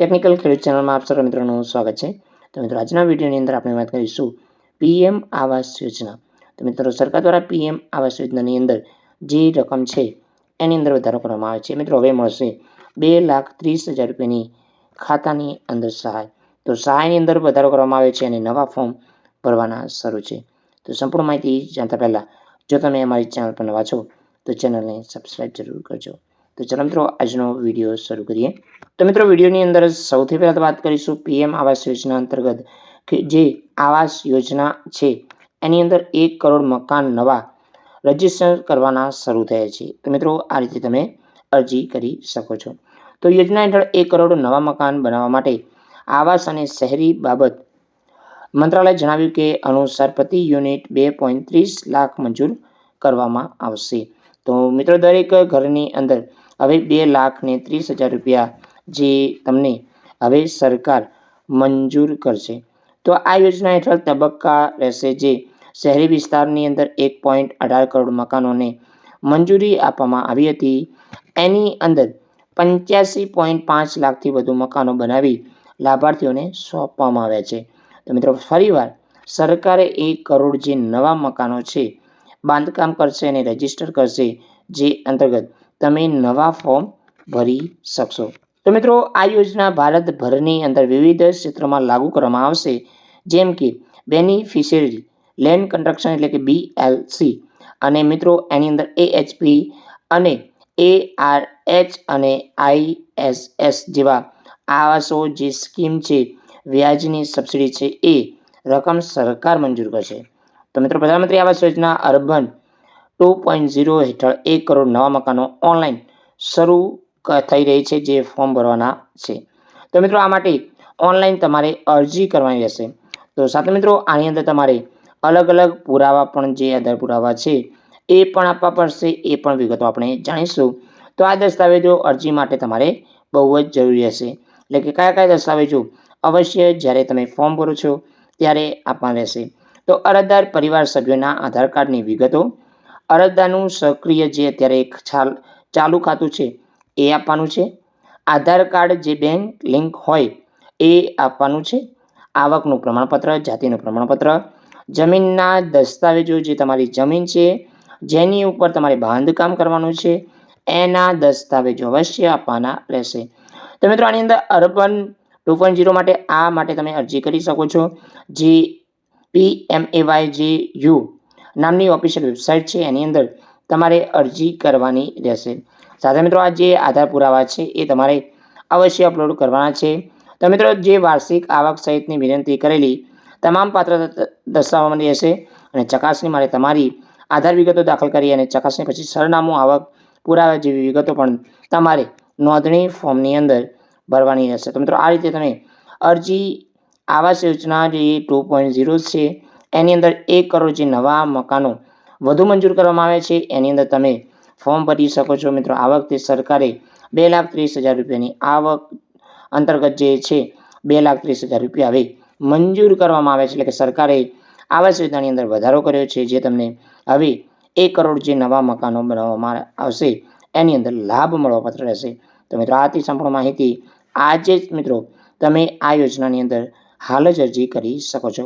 Technical ખેડૂત ચેનલમાં આપ સર્વ મિત્રોનું સ્વાગત છે. તો મિત્રો, આજના વિડીયોની અંદર આપણે વાત કરીશું પીએમ આવાસ યોજના. તો મિત્રો, સરકાર દ્વારા પીએમ આવાસ યોજનાની અંદર જે રકમ છે, એની અંદર વધારો કરવામાં આવે છે. મિત્રો, હવે મળશે બે લાખ ત્રીસ હજાર રૂપિયાની ખાતાની અંદર સહાય. તો સહાયની અંદર વધારો કરવામાં આવે છે અને નવા ફોર્મ ભરવાના શરૂ છે. તો સંપૂર્ણ માહિતી જાણતા પહેલાં જો તમે અમારી ચેનલ પર નવા છો, તો ચેનલને સબસ્ક્રાઈબ જરૂર કરજો. તો ચાલો મિત્રો, આજનો વીડિયો શરૂ કરીએ. તો મિત્રો, વિડીયોની અંદર સૌથી પહેલાં તો વાત કરીશું પીએમ આવાસ યોજના અંતર્ગત કે જે આવાસ યોજના છે, એની અંદર એક કરોડ મકાન નવા રજિસ્ટર કરવાના શરૂ થયા છે. તો મિત્રો, આ રીતે તમે અરજી કરી શકો છો. તો યોજના હેઠળ એક કરોડ નવા મકાન બનાવવા માટે આવાસ અને શહેરી બાબત મંત્રાલયે જણાવ્યું કે અનુસાર પ્રતિ યુનિટ બે પોઈન્ટ ત્રીસ લાખ મંજૂર કરવામાં આવશે. તો મિત્રો, દરેક ઘરની અંદર હવે બે લાખ ને ત્રીસ હજાર રૂપિયા જે તમને હવે સરકાર મંજૂર કરશે. તો આ યોજના હેઠળ તબક્કા રહેશે જે શહેરી વિસ્તારની અંદર એક પોઈન્ટ અઢાર કરોડ મકાનોને મંજૂરી આપવામાં આવી હતી. એની અંદર પંચ્યાસી પોઈન્ટ પાંચ લાખથી વધુ મકાનો બનાવી લાભાર્થીઓને સોંપવામાં આવ્યા છે. તો મિત્રો, ફરીવાર સરકારે એક કરોડ જે નવા મકાનો છે, બાંધકામ કરશે અને રજિસ્ટર કરશે, જે અંતર્ગત તમે નવા ફોર્મ ભરી શકશો. તો મિત્રો, આ યોજના ભારતભરની અંદર વિવિધ ક્ષેત્રોમાં લાગુ કરવામાં આવશે. જેમ કે બેનિફિશિયરી લેન્ડ કન્સ્ટ્રક્શન એટલે કે બીએલસી અને મિત્રો, એની અંદર એએચપી અને એ આર એચ અને આઈએસએસ જેવા આવાસો જે સ્કીમ છે, વ્યાજની સબસિડી છે, એ રકમ સરકાર મંજૂર કરશે. તો મિત્રો, પ્રધાનમંત્રી Awas Yojana urban two point zero હેઠળ એક કરોડ નવા મકાનો ઓનલાઈન શરૂ થઈ રહી છે, જે ફોર્મ ભરવાના છે. તો મિત્રો આ માટે ઓનલાઈન તમારે અરજી કરવાની રહેશે. તો સાથે મિત્રો આની અંદર તમારે અલગ અલગ પુરાવા પણ જે આધાર પુરાવા છે, એ પણ આપવા પડશે, એ પણ વિગતો આપણે જાણીશું. તો આ દસ્તાવેજો અરજી માટે તમારે બહુ જ જરૂરી હશે એટલે કે કયા કયા દસ્તાવેજો અવશ્ય જ્યારે તમે ફોર્મ ભરો છો, ત્યારે આપવા રહેશે. તો અરજદાર પરિવાર સભ્યોના આધાર કાર્ડની વિગતો અરજદારનું સક્રિય જે અત્યારે એક ચાલ ચાલુ ખાતું છે, એ આપવાનું છે. આધાર કાર્ડ જે બેંક લિંક હોય, એ આપવાનું છે. આવકનું પ્રમાણપત્ર, જાતિનું પ્રમાણપત્ર, જમીનના દસ્તાવેજો જે તમારી જમીન છે, જેની ઉપર તમારે બાંધકામ કરવાનું છે, એના દસ્તાવેજો અવશ્ય આપવાના રહેશે. તો મિત્રો, આની અંદર અર્બન ટુ પોઈન્ટ ઝીરો માટે આ માટે તમે અરજી કરી શકો છો. જે પી એમ એ વાય જે યુ નામની ઓફિશિયલ વેબસાઇટ છે, એની અંદર તમારે અરજી કરવાની રહેશે. સાથે મિત્રો, આ જે આધાર પુરાવા છે, એ તમારે અવશ્ય અપલોડ કરવાના છે. તો મિત્રો, જે વાર્ષિક આવક સહિતની વિનંતી કરેલી, તમામ પાત્ર દર્શાવવામાં રહેશે અને ચકાસણી માટે તમારી આધાર વિગતો દાખલ કરી અને ચકાસણી પછી સરનામું આવક પુરાવા જેવી વિગતો પણ તમારે નોંધણી ફોર્મની અંદર ભરવાની રહેશે. તો મિત્રો, આ રીતે તમે અરજી આવાસ યોજના જે ટુ પોઈન્ટ ઝીરો છે એની અંદર એક કરોડ જે નવા મકાનો વધુ મંજૂર કરવામાં આવે છે, એની અંદર તમે ફોર્મ ભરી શકો છો. મિત્રો, આ વખતે સરકારે બે લાખ ત્રીસ હજાર રૂપિયાની આવક અંતર્ગત જે છે, બે લાખ ત્રીસ હજાર રૂપિયા હવે મંજૂર કરવામાં આવે છે. એટલે કે સરકારે આવાસ યોજનાની અંદર વધારો કર્યો છે, જે તમને હવે એક કરોડ જે નવા મકાનો બનાવવામાં આવશે, એની અંદર લાભ મળવાપાત્ર રહેશે. તો મિત્રો, આથી સંપૂર્ણ માહિતી આજે જ મિત્રો તમે આ યોજનાની અંદર હાલ જ અરજી કરી શકો છો.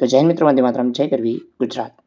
તો જૈન મિત્રો વંદે માતરમ. જય કરવી ગુજરાત.